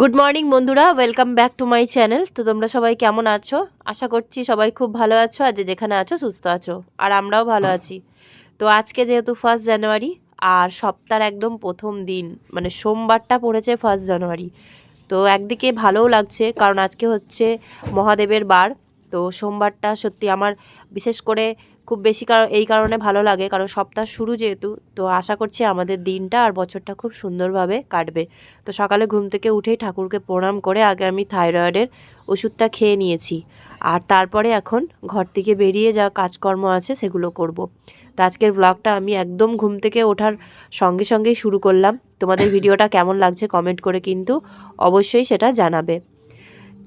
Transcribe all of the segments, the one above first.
Good morning বন্ধুরা। Welcome back to my channel তো তোমরা সবাই কেমন আছো? আশা করছি সবাই খুব ভালো আছো। আর যে যেখানে আছো, সুস্থ আছো। আর আমরাও ভালো আছি। তো আজকে যেহেতু ফার্স্ট জানুয়ারি আর সপ্তাহের একদম প্রথম দিন মানে সোমবারটা পড়েছে ফার্স্ট জানুয়ারি তো একদিকে ভালোও লাগছে, কারণ আজকে হচ্ছে মহাদেবের বার। তো সোমবারটা সত্যি আমার, বিশেষ করে খুব বেশি কারণ, এই কারণে ভালো লাগে। কারণ সপ্তাহ শুরু যেহেতু, তো আশা করছি আমাদের দিনটা আর বছরটা খুব সুন্দরভাবে কাটবে। তো সকালে ঘুম থেকে উঠেই ঠাকুরকে প্রণাম করে আগে আমি থাইরয়েডের ওষুধটা খেয়ে নিয়েছি। আর তারপরে এখন ঘর থেকে বেরিয়ে যা কাজকর্ম আছে সেগুলো করব। তো আজকের ব্লগটা আমি একদম ঘুম থেকে ওঠার সঙ্গে সঙ্গেই শুরু করলাম। তোমাদের ভিডিওটা কেমন লাগছে কমেন্ট করে কিন্তু অবশ্যই সেটা জানাবে।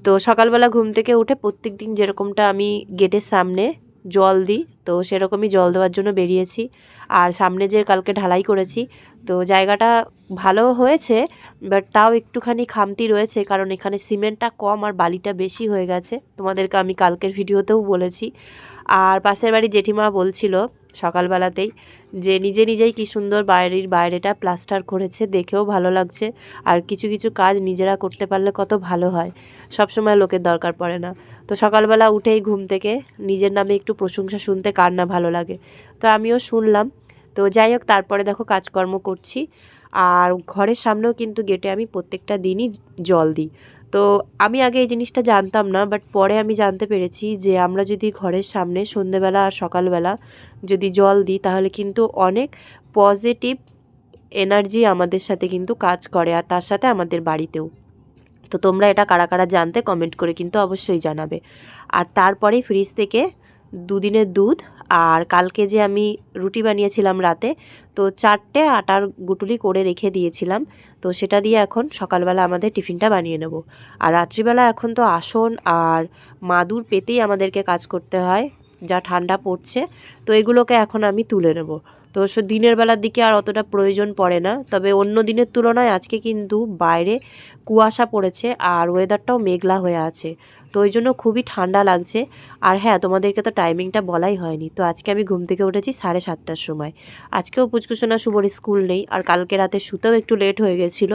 তো সকালবেলা ঘুম থেকে উঠে প্রত্যেক দিন যেরকমটা আমি গেটের সামনে জল দিই। তো সেরকমই জল দেওয়ার জন্য বেরিয়েছি। আর সামনে যে কালকে ঢালাই করেছি, তো জায়গাটা ভালো হয়েছে। বাট তাও একটুখানি খামতি রয়েছে, কারণ এখানে সিমেন্টটা কম আর বালিটা বেশি হয়ে গেছে। তোমাদেরকে আমি কালকের ভিডিওতেও বলেছি। আর পাশের বাড়ি জেঠিমা বলছিল সকালবেলাতেই যে নিজে নিজেই কি সুন্দর বাইরের বাইরেটা প্লাস্টার করেছে, দেখেও ভালো লাগছে। আর কিছু কিছু কাজ নিজেরা করতে পারলে কত ভালো হয়। সব সময় লোকের দরকার পড়ে না। তো সকালবেলা উঠেই ঘুম থেকে নিজের নামে একটু প্রশংসা শুনতে কার না ভালো লাগে। তো আমিও শুনলাম। তো যাই হোক, তারপরে দেখো কাজকর্ম করছি। আর ঘরের সামনেও কিন্তু গেটে আমি প্রত্যেকটা দিনই জল দিই। তো আমি আগে এই জিনিসটা জানতাম না বাট পরে আমি জানতে পেরেছি যে আমরা যদি ঘরের সামনে সন্ধেবেলা আর সকালবেলা যদি জল দিই, তাহলে কিন্তু অনেক পজিটিভ এনার্জি আমাদের সাথে কিন্তু কাজ করে আর তার সাথে আমাদের বাড়িতেও। তো তোমরা এটা কারা কারা জানতে কমেন্ট করে কিন্তু অবশ্যই জানাবে। আর তারপরে ফ্রিজ থেকে দুদিনের দুধ আর কালকে যে আমি রুটি বানিয়েছিলাম রাতে, তো চারটে আটার গুটুলি করে রেখে দিয়েছিলাম। তো সেটা দিয়ে এখন সকালবেলা আমাদের টিফিনটা বানিয়ে নেব। আর রাত্রিবেলা এখন তো আসন আর মাদুর পেতেই আমাদেরকে কাজ করতে হয়, যা ঠান্ডা পড়ছে। তো এগুলোকে এখন আমি তুলে নেব। তো দিনের বেলার দিকে আর অতটা প্রয়োজন পড়ে না। তবে অন্য দিনের তুলনায় আজকে কিন্তু বাইরে কুয়াশা পড়েছে আর ওয়েদারটাও মেঘলা হয়ে আছে। তো ওই জন্য খুবই ঠান্ডা লাগছে। আর হ্যাঁ তোমাদেরকে তো টাইমিংটা বলাই হয়নি। তো আজকে আমি ঘুম থেকে উঠেছি সাড়ে সাতটার সময়। আজকেও পুচকুসোনা শুভর স্কুল নেই আর কালকে রাতে শুতেও একটু লেট হয়ে গেছিল।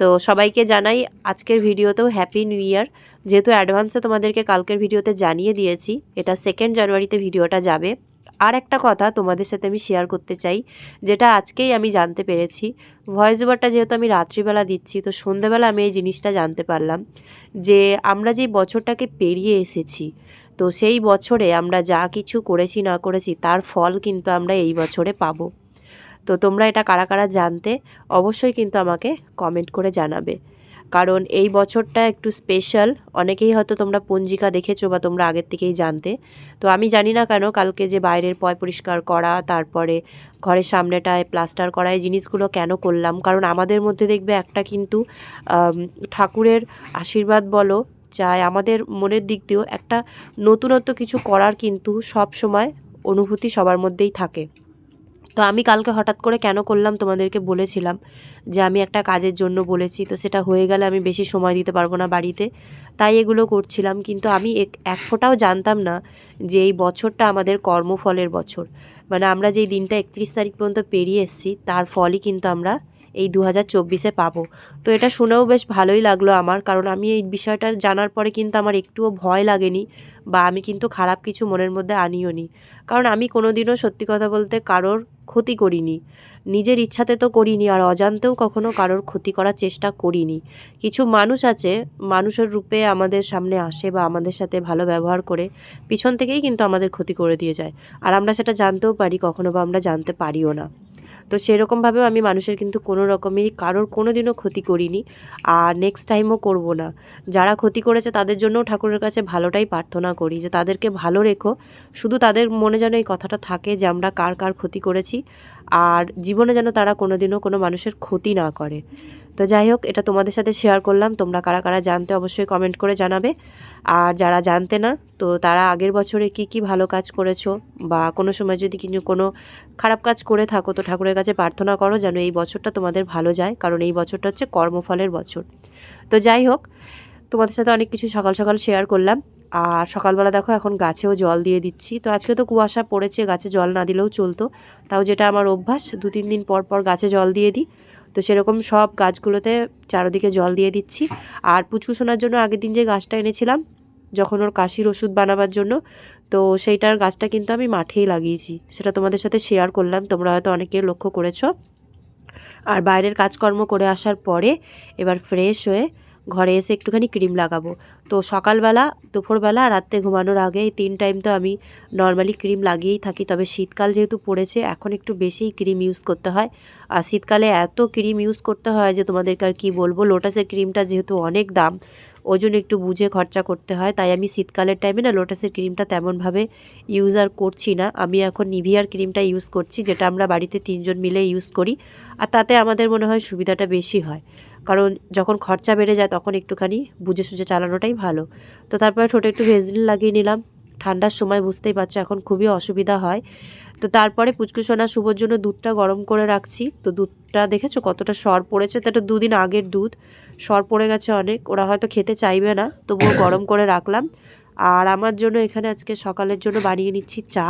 তো সবাইকে জানাই আজকের ভিডিওতেও হ্যাপি নিউ ইয়ার যেহেতু অ্যাডভান্সে তোমাদেরকে কালকের ভিডিওতে জানিয়ে দিয়েছি, এটা সেকেন্ড জানুয়ারিতে ভিডিওটা যাবে। আর একটা কথা তোমাদের সাথে আমি শেয়ার করতে চাই, যেটা আজকেই আমি জানতে পেরেছি। ভয়েস ওভারটা যেহেতু আমি রাত্রিবেলা দিচ্ছি, তো সন্ধেবেলা আমি এই জিনিসটা জানতে পারলাম যে আমরা যেই বছরটাকে পেরিয়ে এসেছি, তো সেই বছরে আমরা যা কিছু করেছি না করেছি, তার ফল কিন্তু আমরা এই বছরে পাবো। তো তোমরা এটা কারা কারা জানতে, অবশ্যই কিন্তু আমাকে কমেন্ট করে জানাবে। কারণ এই বছরটা একটু স্পেশাল অনেকেই হয়তো তোমরা পঞ্জিকা দেখেছ বা তোমরা আগের থেকেই জানতে। তো আমি জানি না কেন কালকে যে বাইরের পয় পরিষ্কার করা, তারপরে ঘরের সামনেটায় প্লাস্টার করা, এই জিনিসগুলো কেন করলাম? কারণ আমাদের মধ্যে দেখবে একটা কিন্তু ঠাকুরের আশীর্বাদ বলো, চাই আমাদের মনের দিক দিয়েও একটা নতুনত্ব কিছু করার কিন্তু সব সময় অনুভূতি সবার মধ্যেই থাকে। তো আমি কালকে হঠাৎ করে কেন করলাম তোমাদেরকে বলেছিলাম যে আমি একটা কাজের জন্য বলেছি, তো সেটা হয়ে গেলে আমি বেশি সময় দিতে পারব না বাড়িতে। তাই এগুলো করছিলাম, কিন্তু আমি এক ফোঁটাও জানতাম না যে এই বছরটা আমাদের কর্মফলের বছর। মানে আমরা যেই দিনটা একত্রিশ তারিখ পর্যন্ত পেরিয়ে এসেছি, তার ফলই কিন্তু আমরা এই দু হাজার চব্বিশে পাবো। তো এটা শুনেও বেশ ভালোই লাগল আমার, কারণ আমি এই বিষয়টা জানার পরে কিন্তু আমার একটুও ভয় লাগেনি বা আমি কিন্তু খারাপ কিছু মনের মধ্যে আনিও নি কারণ আমি কোনোদিনও সত্যি কথা বলতে কারোর ক্ষতি করিনি। নিজের ইচ্ছাতে তো করিনি আর অজান্তেও কখনো কারোর ক্ষতি করার চেষ্টা করিনি। কিছু মানুষ আছে, মানুষের রূপে আমাদের সামনে আসে বা আমাদের সাথে ভালো ব্যবহার করে পিছন থেকেই কিন্তু আমাদের ক্ষতি করে দিয়ে যায়। আর আমরা সেটা জানতেও পারি, কখনো বা আমরা জানতে পারিও না। তো সেরকমভাবেও আমি মানুষের কিন্তু কোনো রকমই কারোর কোনো দিনও ক্ষতি করিনি। আর নেক্সট টাইমও করব না। যারা ক্ষতি করেছে তাদের জন্যও ঠাকুরের কাছে ভালোটাই প্রার্থনা করি যে তাদেরকে ভালো রেখো। শুধু তাদের মনে যেন এই কথাটা থাকে যে আমরা কার কার ক্ষতি করেছি। আর জীবনে যেন তারা কোনো দিনও কোনো মানুষের ক্ষতি না করে। তো যাই হোক, এটা তোমাদের সাথে শেয়ার করলাম। তোমরা কারা কারা জানতে অবশ্যই কমেন্ট করে জানাবে। আর যারা জানতে না, তো তারা আগের বছরে কি কি ভালো কাজ করেছ? বা কোনো সময় যদি কিছু, কোনো খারাপ কাজ করে থাকো, তো ঠাকুরের কাছে প্রার্থনা করো যেন এই বছরটা তোমাদের ভালো যায়। কারণ এই বছরটা হচ্ছে কর্মফলের বছর। তো যাই হোক, তোমাদের সাথে অনেক কিছু সকাল সকাল শেয়ার করলাম। আর সকালবেলা দেখো, এখন গাছেও জল দিয়ে দিচ্ছি। তো আজকে তো কুয়াশা পড়েছে, গাছে জল না দিলেও চলতো। তাও যেটা আমার অভ্যাস দু তিন দিন পর পর গাছে জল দিয়ে দিই। তো সেরকম সব গাছগুলোতে চারোদিকে জল দিয়ে দিচ্ছি। আর পুচকু শোনার জন্য আগের দিন যে গাছটা এনেছিলাম, যখন ওর কাশির ওষুধ বানাবার জন্য, তো সেইটার গাছটা কিন্তু আমি মাঠেই লাগিয়েছি। সেটা তোমাদের সাথে শেয়ার করলাম, তোমরা হয়তো অনেকে লক্ষ্য করেছ। আর বাইরের কাজকর্ম করে আসার পরে এবার ফ্রেশ হয়ে ঘরে এসে একটুখানি ক্রিম লাগাবো। তো সকালবেলা, দুপুরবেলা, রাত্রে ঘুমানোর আগে এই তিন টাইম তো আমি নর্মালি ক্রিম লাগিয়েই থাকি। তবে শীতকাল যেহেতু পড়েছে, এখন একটু বেশিই ক্রিম ইউজ করতে হয়। আর শীতকালে এত ক্রিম ইউজ করতে হয় যে তোমাদেরকে আর কী বলব লোটাসের ক্রিমটা যেহেতু অনেক দাম, ওই জন্য একটু বুঝে খরচা করতে হয়। তাই আমি শীতকালের টাইমে না লোটাসের ক্রিমটা তেমনভাবে ইউজ আর করছি না। আমি এখন নিভিয়ার ক্রিমটা ইউজ করছি, যেটা আমরা বাড়িতে তিনজন মিলে ইউজ করি। আর তাতে আমাদের মনে হয় সুবিধাটা বেশি হয়। কারণ যখন খরচা বেড়ে যায় তখন একটুখানি বুঝে সুঝে চালানোটাই ভালো। তো তারপরে ঠোঁটে একটু ভেজলিন লাগিয়ে নিলাম। ঠান্ডার সময় বুঝতেই পারছ এখন খুবই অসুবিধা হয়। তো তারপরে পুচকুসোনা শুভর জন্য দুধটা গরম করে রাখছি। তো দুধটা দেখেছ কতটা সর পড়েছে? তো এটা দুদিন আগের দুধ। সর পড়ে গেছে অনেক। ওরা হয়তো খেতে চাইবে না। তবুও গরম করে রাখলাম। আর আমার জন্য এখানে আজকে সকালের জন্য বানিয়ে নিচ্ছি চা।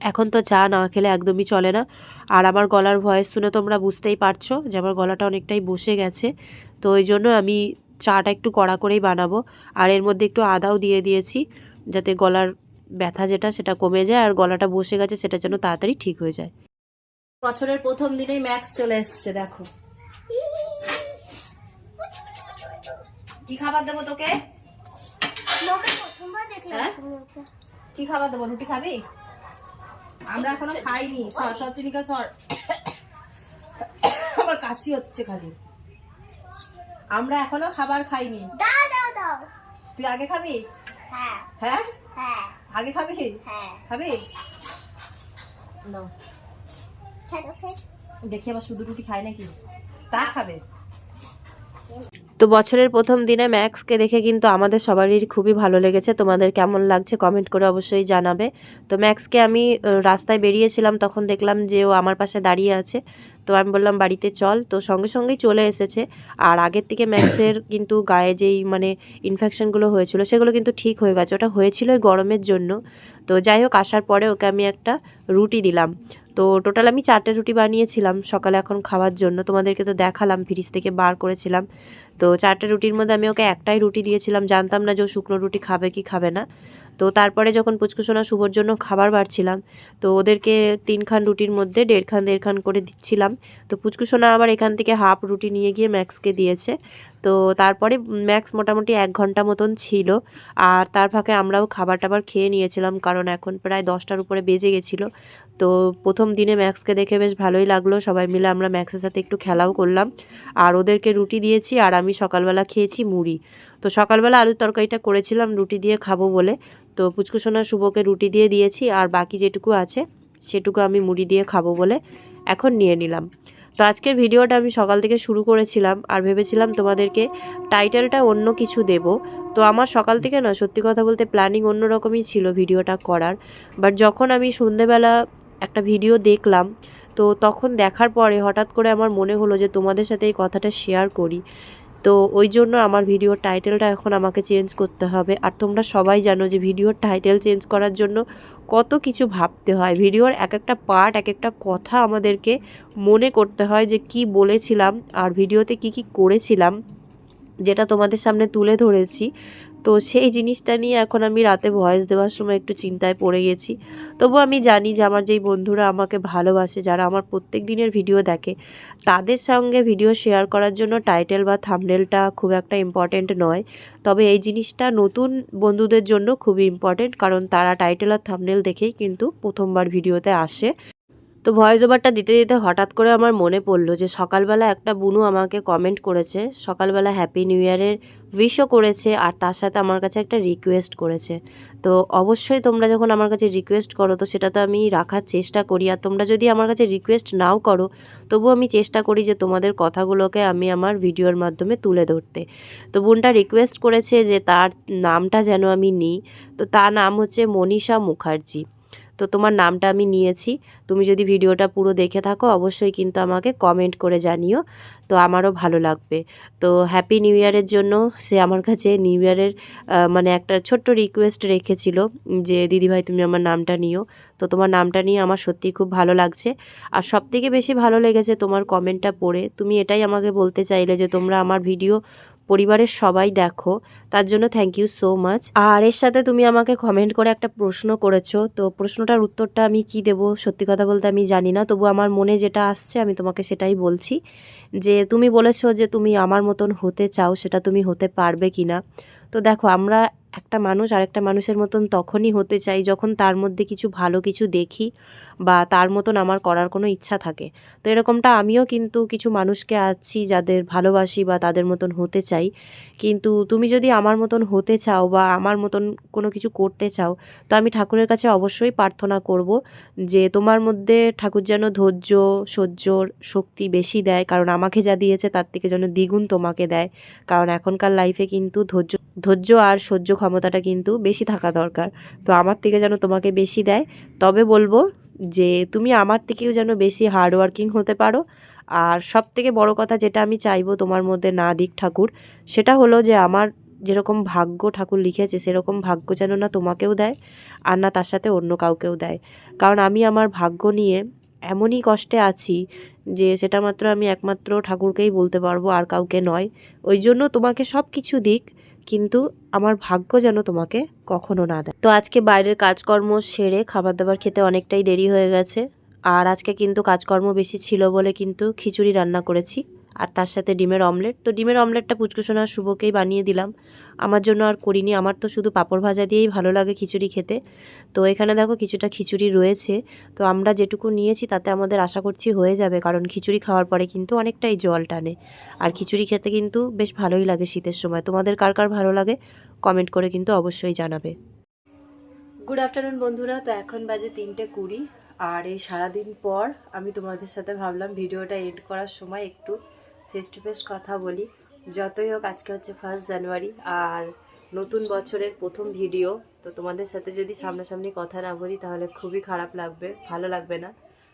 এখন তো চা না খেলে একদমই চলে না। আর আমার গলার ভয়েস শুনে তোমরা বুঝতেই পারছ যে আমার গলাটা অনেকটাই বসে গেছে। তো ওই জন্য আমি চাটা একটু কড়া করেই বানাবো। আর এর মধ্যে একটু আদাও দিয়ে দিয়েছি যাতে গলার ব্যথা যেটা সেটা কমে যায় আর গলাটা বসে গেছে সেটা যেন তাড়াতাড়ি ঠিক হয়ে যায়। বছরের প্রথম দিনেই ম্যাক্স চলে এসছে দেখো। কি খাবার দেবো তোকে? হ্যাঁ? কি খাবার দেবো? রুটি খাবি? আমরা এখনও খাইনি। সর সর চিনিকা সর। আমার কাশি হচ্ছে খালি। আমরা এখনও খাবার খাইনি। দাও দাও দাও। তুই আগে খাবি? হ্যাঁ। হ্যাঁ? হ্যাঁ। আগে খাবি? হ্যাঁ। খাবি? না দেখি আবার শুধু রুটি খায় নাকি? তা খাবে? তো বছরের প্রথম দিনে ম্যাক্সকে দেখে কিন্তু আমাদের সবারই খুবই ভালো লেগেছে। তোমাদের কেমন লাগছে কমেন্ট করে অবশ্যই জানাবে। তো ম্যাক্সকে আমি রাস্তায় বেরিয়েছিলাম, তখন দেখলাম যে ও আমার পাশে দাঁড়িয়ে আছে। তো আমি বললাম, বাড়িতে চল। তো সঙ্গে সঙ্গেই চলে এসেছে। আর আগের থেকে ম্যাক্সের কিন্তু গায়ে যেই মানে ইনফেকশনগুলো হয়েছিল, সেগুলো কিন্তু ঠিক হয়ে গেছে। ওটা হয়েছিল গরমের জন্য। তো যাই হোক, আসার পরে ওকে আমি একটা রুটি দিলাম। তো টোটাল আমি চারটে রুটি বানিয়েছিলাম সকালে এখন খাওয়ার জন্য। তোমাদেরকে তো দেখালাম ফ্রিজ থেকে বার করেছিলাম। তো চারটে রুটির মধ্যে আমি ওকে একটাই রুটি দিয়েছিলাম। জানতাম না যে ও শুকনো রুটি খাবে কি খাবে না। তো তারপরে যখন পুচকুসোনা শুভর জন্য খাবার বাড়ছিলাম, তো ওদেরকে তিনখান রুটির মধ্যে দেড়খান দেড়খান করে দিচ্ছিলাম। তো পুচকুসোনা আবার এখান থেকে হাফ রুটি নিয়ে গিয়ে ম্যাক্সকে দিয়েছে। তো তারপরে ম্যাক্স মোটামুটি এক ঘণ্টা মতন ছিল। আর তার ফাঁকে আমরাও খাবার টাবার খেয়ে নিয়েছিলাম কারণ এখন প্রায় দশটার উপরে বেজে গেছিল। তো প্রথম দিনে ম্যাক্সকে দেখে বেশ ভালোই লাগল। সবাই মিলে আমরা ম্যাক্সের সাথে একটু খেলাও করলাম। আর ওদেরকে রুটি দিয়েছি আর আমি সকালবেলা খেয়েছি মুড়ি। তো সকালবেলা আলুর তরকারিটা করেছিলাম রুটি দিয়ে খাব বলে। তো পুচকুসোনা শুভকে রুটি দিয়ে দিয়েছি আর বাকি যেটুকু আছে সেটুকু আমি মুড়ি দিয়ে খাব বলে এখন নিয়ে নিলাম। তো আজকের ভিডিওটা আমি সকাল থেকে শুরু করেছিলাম আর ভেবেছিলাম তোমাদেরকে টাইটেলটা অন্য কিছু দেব। তো আমার সকাল থেকে না, সত্যি কথা বলতে প্ল্যানিং অন্যরকমই ছিল ভিডিওটা করার। বাট যখন আমি সন্ধেবেলা একটা ভিডিও দেখলাম, তো তখন দেখার পরে হঠাৎ করে আমার মনে হলো যে তোমাদের সাথে এই কথাটা শেয়ার করি। তো ওই জন্য আমার ভিডিওর টাইটেলটা এখন আমাকে চেঞ্জ করতে হবে। আর তোমরা সবাই জানো যে ভিডিওর টাইটেল চেঞ্জ করার জন্য কত কিছু ভাবতে হয়। ভিডিওর এক একটা পার্ট এক একটা কথা আমাদেরকে মনে করতে হয় যে কি বলেছিলাম আর ভিডিওতে কি কি করেছিলাম, যেটা তোমাদের সামনে তুলে ধরেছি। তো সেই জিনিসটা নিয়ে এখন আমি রাতে ভয়েস দেওয়ার সময় একটু চিন্তায় পড়ে গেছি। তবু আমি জানি যে আমার যেই বন্ধুরা আমাকে ভালোবাসে, যারা আমার প্রত্যেক দিনের ভিডিও দেখে, তাদের সঙ্গে ভিডিও শেয়ার করার জন্য টাইটেল বা থামনেলটা খুব একটা ইম্পর্টেন্ট নয়। তবে এই জিনিসটা নতুন বন্ধুদের জন্য খুবই ইম্পর্টেন্ট কারণ তারা টাইটেল আর থামনেল দেখেই কিন্তু প্রথমবার ভিডিওতে আসে। তো ভয়েস ওভারটা দিতে দিতে হঠাৎ করে আমার মনে পড়ল যে সকালবেলা একটা বুনু আমাকে কমেন্ট করেছে, সকালবেলা হ্যাপি নিউ ইয়ারের উইশও করেছে আর তার সাথে আমার কাছে একটা রিকোয়েস্ট করেছে। তো অবশ্যই তোমরা যখন আমার কাছে রিকোয়েস্ট করো তো সেটা তো আমি রাখার চেষ্টা করি আর তোমরা যদি আমার কাছে রিকোয়েস্ট নাও করো তবু আমি চেষ্টা করি যে তোমাদের কথাগুলোকে আমি আমার ভিডিওর মাধ্যমে তুলে ধরতে। তো বোনটা রিকোয়েস্ট করেছে যে তার নামটা যেন আমি নিই, তো তার নাম হচ্ছে মনীষা মুখার্জি। তো তোমার নামটা আমি নিয়েছি। তুমি যদি ভিডিওটা পুরো দেখে থাকো, অবশ্যই কিন্তু আমাকে কমেন্ট করে জানিও। তো আমারও ভালো লাগবে। তো হ্যাপি নিউ ইয়ারের জন্য সে আমার কাছে নিউ ইয়ারের মানে একটা ছোট্ট রিকোয়েস্ট রেখেছিল যে, দিদিভাই, তুমি আমার নামটা নিও। তো তোমার নামটা নিয়ে আমার সত্যিই খুব ভালো লাগছে। আর সবথেকে বেশি ভালো লেগেছে তোমার কমেন্টটা পড়ে। তুমি এটাই আমাকে বলতে চাইলে যে, তোমরা আমার ভিডিও পরিবারের সবাই দেখো। তার জন্য থ্যাংক ইউ সো মাচ আর এর সাথে তুমি আমাকে কমেন্ট করে একটা প্রশ্ন করেছ। তো প্রশ্নটার উত্তরটা আমি কি দেব? সত্যি কথা বলতে আমি জানি না। তবু আমার মনে যেটা আসছে, আমি তোমাকে সেটাই বলছি যে তুমি বলেছ যে তুমি আমার মতন হতে চাও, সেটা তুমি হতে পারবে কি না তো দেখো, আমরা একটা মানুষ আরেকটা মানুষের মতন তখনই হতে চাই যখন তার মধ্যে কিছু ভালো কিছু দেখি বা তার মতন আমার করার কোনো ইচ্ছা থাকে। তো এরকমটা আমিও কিন্তু কিছু মানুষকে আছি যাদের ভালোবাসি বা তাদের মতন হতে চাই। কিন্তু তুমি যদি আমার মতন হতে চাও বা আমার মতন কোনো কিছু করতে চাও, তো আমি ঠাকুরের কাছে অবশ্যই প্রার্থনা করব যে তোমার মধ্যে ঠাকুর যেন ধৈর্য, সহ্যর শক্তি বেশি দেয়। কারণ আমাকে যা দিয়েছে তার থেকে যেন দ্বিগুণ তোমাকে দেয়। কারণ এখনকার লাইফে কিন্তু ধৈর্য ধৈর্য আর সহ্য ক্ষমতাটা কিন্তু বেশি থাকা দরকার। তো আমার থেকে যেন তোমাকে বেশি দেয়। তবে বলব যে তুমি আমার থেকেও যেন বেশি হার্ডওয়ার্কিং হতে পারো। আর সব থেকে বড় কথা যেটা আমি চাইব তোমার মধ্যে না দিক ঠাকুর, সেটা হলো যে আমার যেরকম ভাগ্য ঠাকুর লিখেছে, সেরকম ভাগ্য যেন না তোমাকেও দেয় আর না তার সাথে অন্য কাউকেও দেয়। কারণ আমি আমার ভাগ্য নিয়ে এমনই কষ্টে আছি যে সেটা মাত্র আমি একমাত্র ঠাকুরকেই বলতে পারব আর কাউকে নয়। ওই জন্য তোমাকে সব কিছু দিক। কিন্তু আমার ভাগ্য যেন তোমাকে কখনো না দেয়। তো আজকে বাইরের কাজকর্ম সেরে খাবার দাবার খেতে অনেকটাই দেরি হয়ে গেছে। আর আজকে কিন্তু কাজকর্ম বেশি ছিল বলে কিন্তু খিচুড়ি রান্না করেছি। আর তার সাথে ডিমের অমলেট। তো ডিমের অমলেটটা পুচকুসোনা শুভকেই বানিয়ে দিলাম। আমার জন্য আর করিনি। আমার তো শুধু পাঁপড় ভাজা দিয়েই ভালো লাগে খিচুড়ি খেতে। তো এখানে দেখো কিছুটা খিচুড়ি রয়েছে। তো আমরা যেটুকু নিয়েছি তাতে আমাদের আশা করছি হয়ে যাবে। কারণ খিচুড়ি খাওয়ার পরে কিন্তু অনেকটাই জল টানে। আর খিচুড়ি খেতে কিন্তু বেশ ভালোই লাগে শীতের সময়। তোমাদের কার কার ভালো লাগে কমেন্ট করে কিন্তু অবশ্যই জানাবে। গুড আফটারনুন বন্ধুরা। তো এখন বাজে তিনটে কুড়ি। আর এই সারাদিন পর আমি তোমাদের সাথে ভাবলাম ভিডিওটা এড করার সময় একটু ফেস টু ফেস কথা বলি। যতই হোক, আজকে হচ্ছে ফার্স্ট জানুয়ারি আর নতুন বছরের প্রথম ভিডিও তো তোমাদের সাথে যদি সামনাসামনি কথা না বলি, তাহলে খুবই খারাপ লাগবে, ভালো লাগবে না।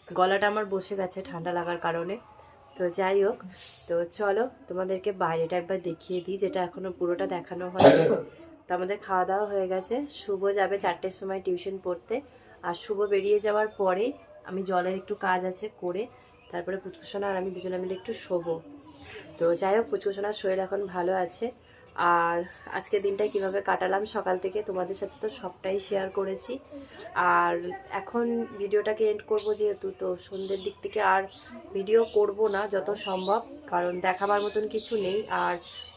গলাটা আমার বসে গেছে ঠান্ডা লাগার কারণে। তো যাই হোক, তো চলো তোমাদেরকে বাইরেটা একবার দেখিয়ে দিই, যেটা এখনও পুরোটা দেখানো হয়নি। তো আমাদের খাওয়া দাওয়া হয়ে গেছে। শুভ যাবে চারটের সময় টিউশন পড়তে। আর শুভ বেরিয়ে যাওয়ার পরে আমি জলের একটু কাজ আছে করে, তারপরে পুচকুসোনা আর আমি দুজনে মিলে একটু শোবো। তো যাই হোক পুচকুসোনার শরীর এখন ভালো আছে। আর আজকে দিনটা কীভাবে কাটালাম সকাল থেকে তোমাদের সাথে তো সবটাই শেয়ার করেছি। আর এখন ভিডিওটাকে এন্ড করব যেহেতু, তো সন্ধ্যের দিক থেকে আর ভিডিও করব না যত সম্ভব, কারণ দেখাবার মতন কিছু নেই। আর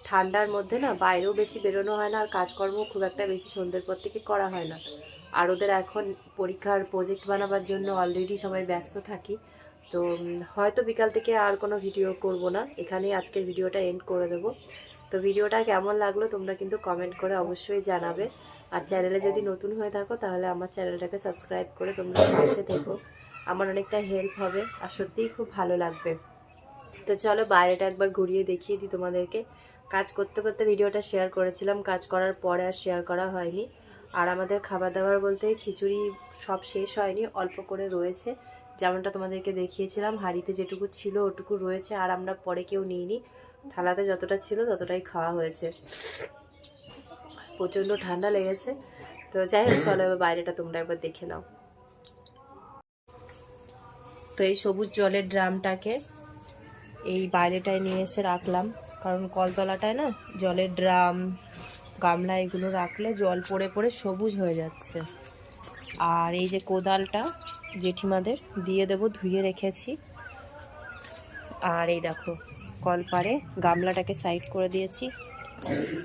ঠান্ডার মধ্যে না বাইরেও বেশি বেরোনো হয় না, আর কাজকর্ম খুব একটা বেশি সন্ধ্যের পর থেকে করা হয় না। আর ওদের এখন পরীক্ষার প্রজেক্ট বানাবার জন্য অলরেডি সবাই ব্যস্ত থাকি। তো হয়তো বিকাল থেকে আর কোনো ভিডিও করব না। এখানেই আজকের ভিডিওটা এন্ড করে দেবো। তো ভিডিওটা কেমন লাগল তোমরা কিন্তু কমেন্ট করে অবশ্যই জানাবে। আর চ্যানেলে যদি নতুন হয়ে থাকো, তাহলে আমার চ্যানেলটাকে সাবস্ক্রাইব করে তোমরা পাশে থেকো। আমার অনেকটা হেল্প হবে আর সত্যিই খুব ভালো লাগবে। তো চলো বাইরেটা একবার ঘুরিয়ে দেখিয়ে দিই তোমাদেরকে। কাজ করতে করতে ভিডিওটা শেয়ার করেছিলাম। কাজ করার পরে আর শেয়ার করা হয়নি। আর আমাদের খাবার দাবার বলতে খিচুড়ি সব শেষ হয়নি, অল্প করে রয়েছে। যেমনটা তোমাদেরকে দেখিয়েছিলাম, হাঁড়িতে যেটুকু ছিল ওটুকু রয়েছে, আর আমরা পরে কেউ নিইনি। থালাতে যতটা ছিল ততটাই খাওয়া হয়েছে। প্রচণ্ড ঠান্ডা লেগেছে। তো যাই হোক, চলো এবার বাইরেটা তোমরা একবার দেখে নাও। তো এই সবুজ জলের ড্রামটাকে এই বাইরেটায় নিয়ে এসে রাখলাম। কারণ কলতলাটায় না জলের ড্রাম, গামলা এগুলো রাখলে জল পড়ে পড়ে সবুজ হয়ে যাচ্ছে। আর এই যে কোদালটা জেঠিমাদের দিয়ে দেবো, ধুয়ে রেখেছি। আর এই দেখো, কলপারে গামলাটাকে সাইড করে দিয়েছি।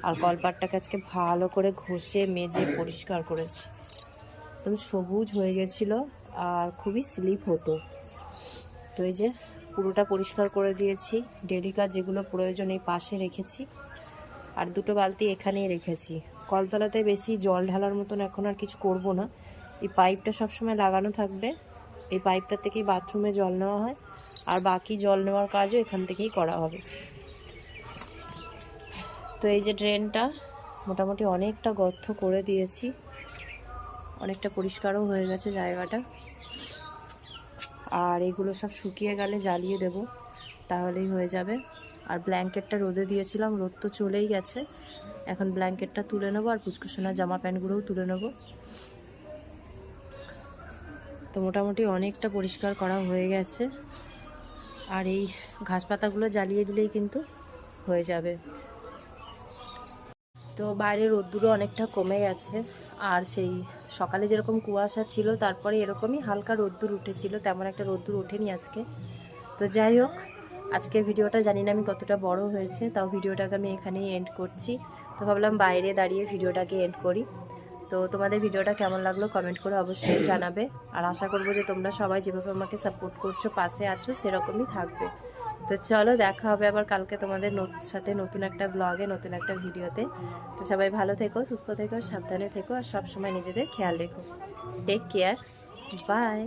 আর কলপারটাকে আজকে ভালো করে ঘষে, মেজে, পরিষ্কার করেছি। একদম সবুজ হয়ে গেছিল আর খুবই স্লিপ হতো। তো এই যে পুরোটা পরিষ্কার করে দিয়েছি ডেলি কাজ যেগুলো প্রয়োজন এই পাশে রেখেছি। আর দুটো বালতি এখানেই রেখেছি। কলতলাতে বেশি জল ঢালার মতন এখন আর কিছু করব না। এই পাইপটা সবসময় লাগানো থাকবে। এই পাইপটা থেকেই বাথরুমে জল নেওয়া হয়। আর বাকি জল নেওয়ার কাজও এখান থেকেই করা হবে। তো এই যে ড্রেনটা, মোটামুটি অনেকটা গর্ত করে দিয়েছি। অনেকটা পরিষ্কারও হয়ে গেছে জায়গাটা। আর এগুলো সব শুকিয়ে গেলে জ্বালিয়ে দেব, তাহলেই হয়ে যাবে। আর ব্ল্যাঙ্কেটটা রোদে দিয়েছিলাম, রোদ তো চলেই গেছে। এখন ব্ল্যাঙ্কেটটা তুলে নেব আর পুচকুসোনা জামা প্যান্টগুলোও তুলে নেব। তো মোটামুটি অনেকটা পরিষ্কার করা হয়ে গেছে। আর এই ঘাস পাতাগুলো জ্বালিয়ে দিলেই কিন্তু হয়ে যাবে। তো বাইরে রোদ্দুরও অনেকটা কমে গেছে। আর সেই সকালে যেরকম কুয়াশা ছিল, তারপরে এরকমই হালকা রোদ্দুর উঠেছিল, তেমন একটা রোদ্দুর ওঠেনি আজকে। তো যাই হোক, আজকে ভিডিওটা জানি না আমি কতটা বড় হয়েছে, তাও ভিডিওটাকে আমি এখানেই এন্ড করছি। তো ভাবলাম বাইরে দাঁড়িয়ে ভিডিওটাকে এন্ড করি। তো তোমাদের ভিডিওটা কেমন লাগল কমেন্ট করে অবশ্যই জানাবে। আর আশা করব যে তোমরা সবাই যেভাবে আমাকে সাপোর্ট করছ, পাশে আছো, সেরকমই থাকবে। তো চলো দেখা হবে আবার কালকে তোমাদের সাথে নতুন একটা ব্লগে নতুন একটা ভিডিওতে। তো সবাই ভালো থেকো, সুস্থ থেকো, সাবধানে থেকো, আর সবসময় নিজেদের খেয়াল রেখো। Take care bye